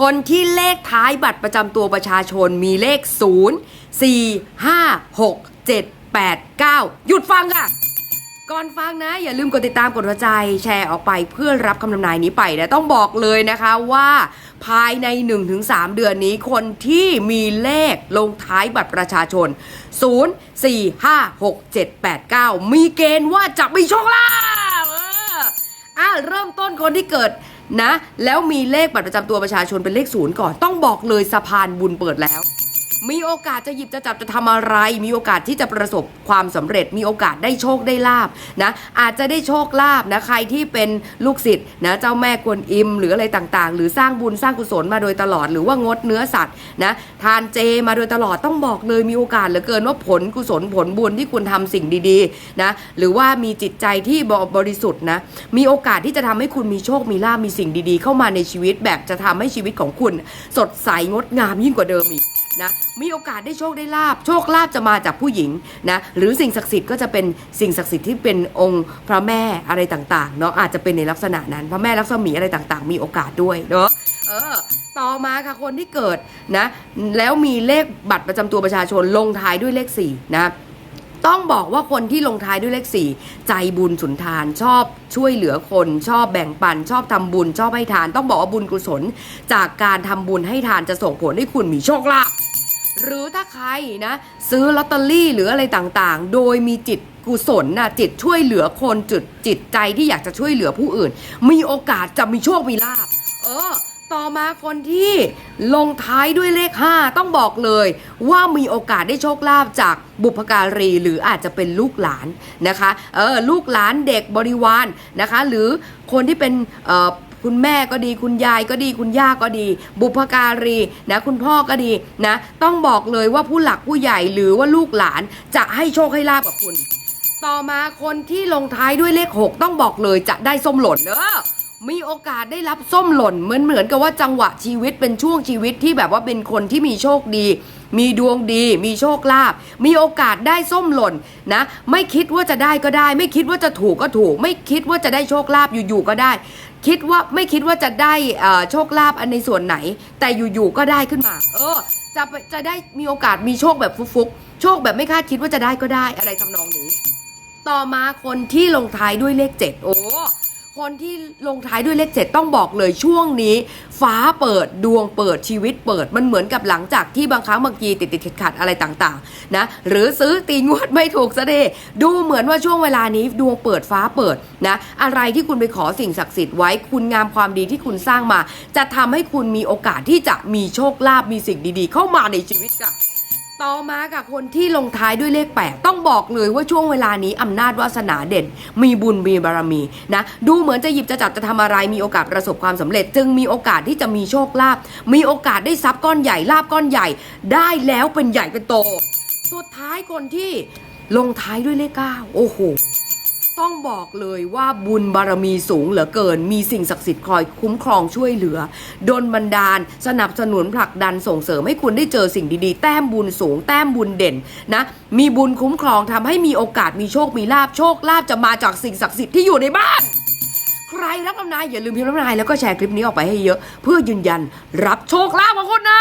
คนที่เลขท้ายบัตรประจำตัวประชาชนมีเลข 0 4 5 6 7 8 9 หยุดฟังค่ะ ก่อนฟังนะ อย่าลืมกดติดตามกดหัวใจแชร์ออกไปเพื่อรับคำนำนายนี้ไปนะ ต้องบอกเลยนะคะว่า ภายใน 1-3 เดือนนี้คนที่มีเลขลงท้ายบัตรประชาชน 0 4 5 6 7 8 9 มีเกณฑ์ว่าจะมีโชคลาภเอออะเริ่มต้นคนที่เกิด นะ แล้วมีเลขบัตรประจำตัวประชาชนเป็นเลขศูนย์ก่อน ต้องบอกเลยสะพานบุญเปิดแล้ว มีโอกาสจะหยิบจะจับจะทำอะไร มีโอกาสที่จะประสบความสำเร็จ มีโอกาสได้โชคได้ลาบนะ อาจจะได้โชคลาบนะ ใครที่เป็นลูกศิษย์นะ เจ้าแม่กวนอิม หรืออะไรต่างๆ หรือสร้างบุญสร้างกุศลมาโดยตลอด หรือว่างดเนื้อสัตว์นะ ทานเจมาโดยตลอด ต้องบอกเลยมีโอกาสเหลือเกินว่าผลกุศลผลบุญที่คุณทำสิ่งดีๆนะ หรือว่ามีจิตใจที่บริสุทธิ์นะ มีโอกาสที่จะทำให้คุณมีโชค มีลาบ มีสิ่งดีๆ เข้ามาในชีวิตแบบจะทำให้ชีวิตของคุณ สดใสงดงามยิ่งกว่าเดิมอีก นะมีโอกาสได้โชคได้ลาบโชคลาบจะมาจากผู้หญิงนะหรือสิ่งศักดิ์สิทธิ์ก็จะเป็นสิ่งศักดิ์สิทธิ์ที่เป็นองค์พระแม่อะไรต่างๆเนาะอาจจะเป็นในลักษณะนั้นพระแม่ลักษมีอะไรต่างๆ มีโอกาสด้วยเนาะเออต่อมาค่ะคนที่เกิดนะแล้วมีเลขบัตรประจำตัวประชาชนลงท้ายด้วยเลข4นะต้องบอกว่าคนที่ลงท้ายด้วยเลขสี่ใจบุญสุนทานชอบช่วยเหลือคน ชอบแบ่งปัน ชอบทำบุญ ชอบให้ทาน ต้องบอกว่าบุญกุศล จากการทำบุญให้ทานจะส่งผลให้คุณมีโชคลาภ หรือถ้าใครนะ ซื้อลอตเตอรี่หรืออะไรต่างๆ โดยมีจิตกุศลนะจิตช่วยเหลือคนจุดจิตใจที่อยากจะช่วยเหลือผู้อื่น มีโอกาสจะมีโชคมีลาภเออ ต่อมาคนที่ลงท้ายด้วยเลข 5 ต้องบอกเลย ว่ามีโอกาสได้โชคลาภจากบุพการีหรืออาจจะเป็นลูกหลานนะคะเออลูกหลานเด็กบริวารนะคะ หรือคนที่เป็นเอ่อ คุณแม่ก็ดี คุณยายก็ดี คุณย่าก็ดี บุพการีนะคุณพ่อก็ดีนะ ต้องบอกเลยว่าผู้หลักผู้ใหญ่หรือว่าลูกหลานจะให้โชคให้ลาบกับคุณ ต่อมาคนที่ลงท้ายด้วยเลข 6 ต้องบอกเลยจะได้ส้มหล่นเนอะมีโอกาสได้รับส้มหล่นเหมือนเหมือนกับว่าจังหวะชีวิตเป็นช่วงชีวิตที่แบบว่าเป็นคนที่มีโชคดี มีดวงดี มีโชคลาภมีโอกาสได้ส้มหล่นนะ ไม่คิดว่าจะได้ก็ได้ ไม่คิดว่าจะถูกก็ถูก ไม่คิดว่าจะได้โชคลาภอยู่ๆก็ได้ คิดว่าไม่คิดว่าจะได้โชคลาภอันในส่วนไหน แต่อยู่ๆก็ได้ขึ้นมา เออ จะจะได้มีโอกาสมีโชคแบบฟุกๆโชคแบบไม่คาดคิดว่าจะได้ก็ได้อะไรทำนองนี้ ต่อมาคนที่ลงท้ายด้วยเลข7โอ้ คนที่ลงท้ายด้วยเลข7ต้องบอกเลยช่วงนี้ ฟ้าเปิดดวงเปิดชีวิตเปิดมันเหมือนกับหลังจากที่บางครั้งบางทีติดติดขัดขัดอะไรต่างๆนะหรือซื้อตีงวดไม่ถูกซะเดดูเหมือนว่าช่วงเวลานี้ดวงเปิดฟ้าเปิดนะอะไรที่คุณไปขอสิ่งศักดิ์สิทธิ์ไว้คุณงามความดีที่คุณสร้างมา จะทำให้คุณมีโอกาสที่จะมีโชคลาภมีสิ่งดีๆ เข้ามาในชีวิตค่ะ ต่อมากับคนที่ลงท้ายด้วยเลขแปดต้องบอกเลยว่าช่วงเวลานี้อำนาจวาสนาเด่น มีบุญมีบารมีนะดูเหมือนจะหยิบจะจับจะทำอะไรมีโอกาสประสบความสำเร็จ จึงมีโอกาสที่จะมีโชคลาภมีโอกาสได้ทรัพย์ก้อนใหญ่ลาบก้อนใหญ่ ได้แล้วเป็นใหญ่เป็นโต สุดท้ายคนที่ลงท้ายด้วยเลขเก้าโอ้โห ต้องบอกเลยว่าบุญบารมีสูงเหลือเกิน มีสิ่งศักดิ์สิทธิ์คอยคุ้มครองช่วยเหลือดลบันดาล สนับสนุนผลักดันส่งเสริมให้คุณได้เจอสิ่งดีๆ แต้มบุญสูง แต้มบุญเด่นนะ มีบุญคุ้มครองทำให้มีโอกาสมีโชคมีลาบโชคลาบจะมาจากสิ่งศักดิ์สิทธิ์ที่อยู่ในบ้าน ใครรับน้ำนายอย่าลืมพิมพ์น้ำนายแล้วก็แชร์คลิปนี้ออกไปให้เยอะ เพื่อยืนยันรับโชคลาภของคุณนะ